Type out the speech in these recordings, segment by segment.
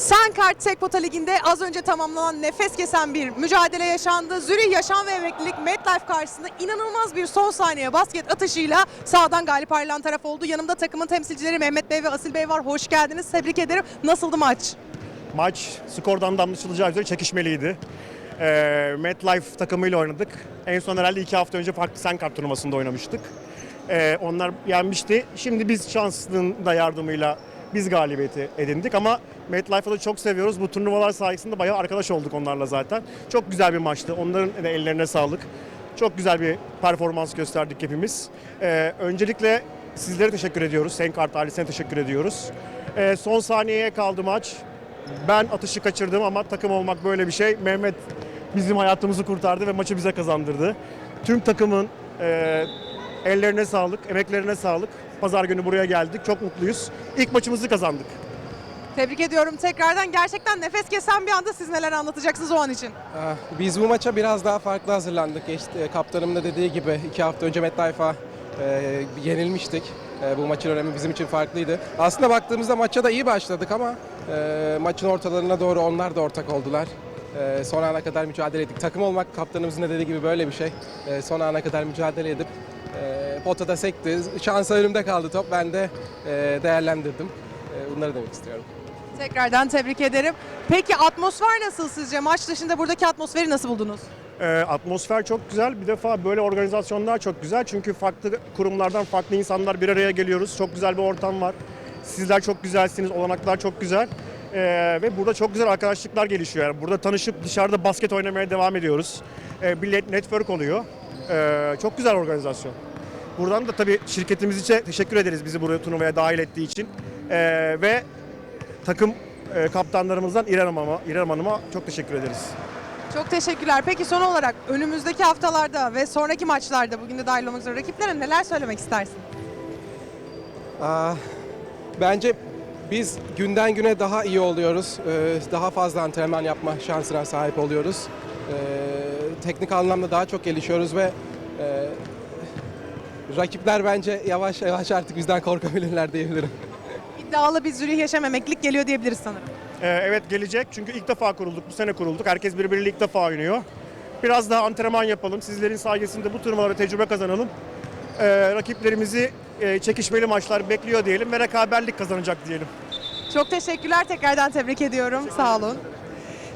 Senkart Tekpota Ligi'nde az önce tamamlanan nefes kesen bir mücadele yaşandı. Zürih Yaşam ve Emeklilik MetLife karşısında inanılmaz bir son saniye basket atışıyla sağdan galip ayrılan taraf oldu. Yanımda takımın temsilcileri Mehmet Bey ve Asil Bey var. Hoş geldiniz. Tebrik ederim. Nasıldı maç? Maç skordan da anlaşılacağı üzere çekişmeliydi. Ee, MetLife takımıyla oynadık. En son herhalde iki hafta önce farklı Senkart turnuvasında oynamıştık. Ee, onlar yenmişti. Şimdi biz şanslının da yardımıyla biz galibiyeti edindik ama MetLife'ı da çok seviyoruz. Bu turnuvalar sayesinde bayağı arkadaş olduk onlarla zaten. Çok güzel bir maçtı. Onların da ellerine sağlık. Çok güzel bir performans gösterdik hepimiz. Ee, öncelikle sizlere teşekkür ediyoruz. Senkart ailesine teşekkür ediyoruz. Ee, son saniyeye kaldı maç. Ben atışı kaçırdım ama takım olmak böyle bir şey. Mehmet bizim hayatımızı kurtardı ve maçı bize kazandırdı. Tüm takımın e, ellerine sağlık, emeklerine sağlık. Pazar günü buraya geldik. Çok mutluyuz. İlk maçımızı kazandık. Tebrik ediyorum tekrardan. Gerçekten nefes kesen bir anda siz neler anlatacaksınız o an için? Ah, Biz bu maça biraz daha farklı hazırlandık. İşte, kaptanım da dediği gibi iki hafta önce MetLife'a e, yenilmiştik. E, bu maçın önemi bizim için farklıydı. Aslında baktığımızda maça da iyi başladık ama e, maçın ortalarına doğru onlar da ortak oldular. E, son ana kadar mücadele ettik. Takım olmak kaptanımızın da dediği gibi böyle bir şey. E, son ana kadar mücadele edip e, potada sekti. Şansa önümde kaldı top. Ben de e, değerlendirdim. E, bunları demek istiyorum. Tekrardan tebrik ederim. Peki atmosfer nasıl sizce? Maç dışında buradaki atmosferi nasıl buldunuz? Ee, atmosfer çok güzel. Bir defa böyle organizasyonlar çok güzel. Çünkü farklı kurumlardan farklı insanlar bir araya geliyoruz. Çok güzel bir ortam var. Sizler çok güzelsiniz. Olanaklar çok güzel. Ee, ve burada çok güzel arkadaşlıklar gelişiyor. Yani burada tanışıp dışarıda basket oynamaya devam ediyoruz. Ee, bir net- network oluyor. Ee, çok güzel organizasyon. Buradan da tabii şirketimiz için teşekkür ederiz bizi buraya turnuvaya dahil ettiği için. Ee, ve takım e, kaptanlarımızdan İrem Hanım'a, İrem Hanım'a çok teşekkür ederiz. Çok teşekkürler. Peki son olarak önümüzdeki haftalarda ve sonraki maçlarda bugün de dahil olmak üzere rakiplere neler söylemek istersin? Aa, bence biz günden güne daha iyi oluyoruz. Ee, daha fazla antrenman yapma şansına sahip oluyoruz. Ee, teknik anlamda daha çok gelişiyoruz ve e, rakipler bence yavaş yavaş artık bizden korkabilirler diyebilirim. İddialı bir Zürih Yaşam Emeklilik geliyor diyebiliriz sanırım. Ee, evet gelecek çünkü ilk defa kurulduk, bu sene kurulduk. Herkes birbiriyle ilk defa oynuyor. Biraz daha antrenman yapalım, sizlerin sayesinde bu turnuvalara tecrübe kazanalım. Ee, rakiplerimizi e, çekişmeli maçlar bekliyor diyelim ve rekaberlik kazanacak diyelim. Çok teşekkürler. Tekrardan tebrik ediyorum. Sağ olun.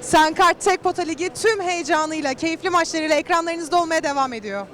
Senkart Tek Pota Ligi tüm heyecanıyla, keyifli maçlarıyla ekranlarınızda olmaya devam ediyor.